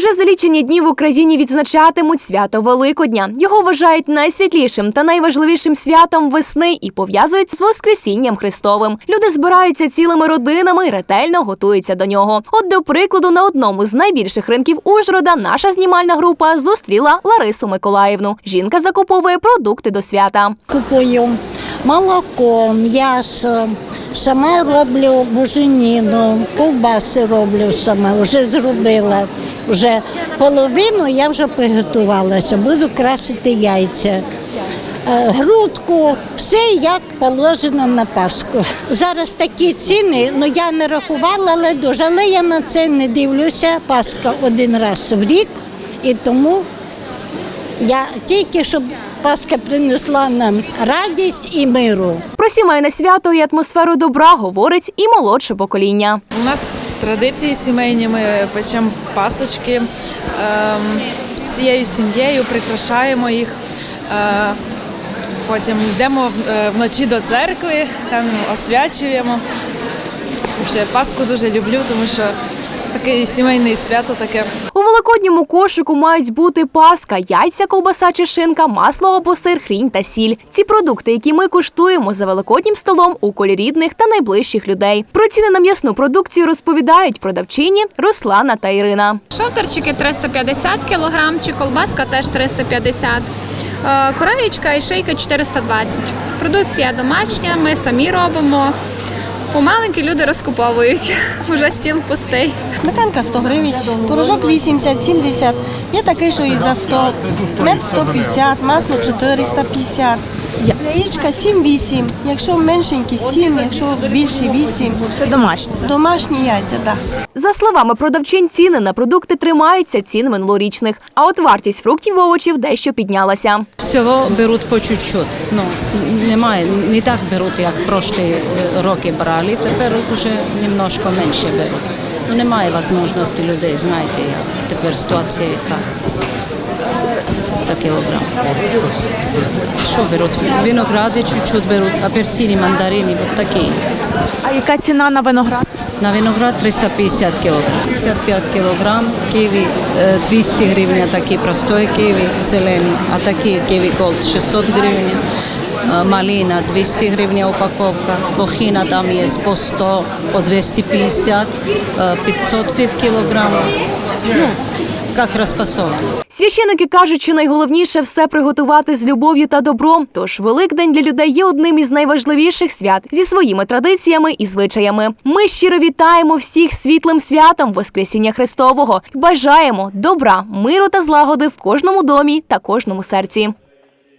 Уже за лічені дні в Україні відзначатимуть свято Великодня. Його вважають найсвітлішим та найважливішим святом весни і пов'язують з Воскресінням Христовим. Люди збираються цілими родинами і ретельно готуються до нього. От до прикладу, на одному з найбільших ринків Ужгорода наша знімальна група зустріла Ларису Миколаївну. Жінка закуповує продукти до свята. Купую молоко, м'ясо, сама роблю буженіну, ковбаси роблю сама, вже зробила. Вже половину я вже приготувалася, буду красити яйця. Е, Грудку, все як положено на Пасху. Зараз такі ціни, ну я не рахувала, але дуже, але я на це не дивлюся. Пасха один раз в рік, і тому я тільки щоб Пасха принесла нам радість і миру. Про сімейне свято і атмосферу добра говорить і молодше покоління. У нас традиції сімейні, ми печемо пасочки ем, всією сім'єю, прикрашаємо їх. Е, потім йдемо е, вночі до церкви, там освячуємо. Ще Пасху дуже люблю, тому що таке сімейне свято таке. Великодньому кошику мають бути паска, яйця, ковбаса чи шинка, масло або сир, хрінь та сіль. Ці продукти, які ми куштуємо за великоднім столом у колі рідних та найближчих людей. Про ціни на м'ясну продукцію розповідають продавчині Руслана та Ірина. Шовтерчики 350 кг, чи колбаска теж 350 Е, Кораєчка і шейка 420. Продукція домашня, ми самі робимо. Помаленькі люди розкуповують. Уже стіл пустий. Сметанка 100 гривень, творожок 80-70, є такий, що і за 100, мед 150, масло 450, яєчка 7-8, якщо меншенькі 7, якщо більше 8. Це домашні. Домашні яйця, так. За словами продавчин, ціни на продукти тримаються цін минулорічних. А от вартість фруктів і овочів дещо піднялася. Всього беруть по чуть-чуть. Ну, немає, не так беруть, як прошлі е, роки брали, тепер вже немножко менше беруть. Ну, немає можливості людей, знаєте, як тепер ситуація яка за кілограм. Що беруть? Виногради чуть-чуть беруть, апельсини, мандарини, от такі. А яка ціна на виноград? На виноград 350 кілограм. 55 кілограм, ківі е, 200 гривень, такі простої ківі, зелені, а такі ківі голд 600 гривень. Е, Малина 200 гривень упаковка, лохина там є по 100, по 250, е, 500 пів кілограма. Ну, як розпасовано. Священики кажуть, що найголовніше все приготувати з любов'ю та добром. Тож Великдень для людей є одним із найважливіших свят зі своїми традиціями і звичаями. Ми щиро вітаємо всіх світлим святом Воскресіння Христового. Бажаємо добра, миру та злагоди в кожному домі та кожному серці.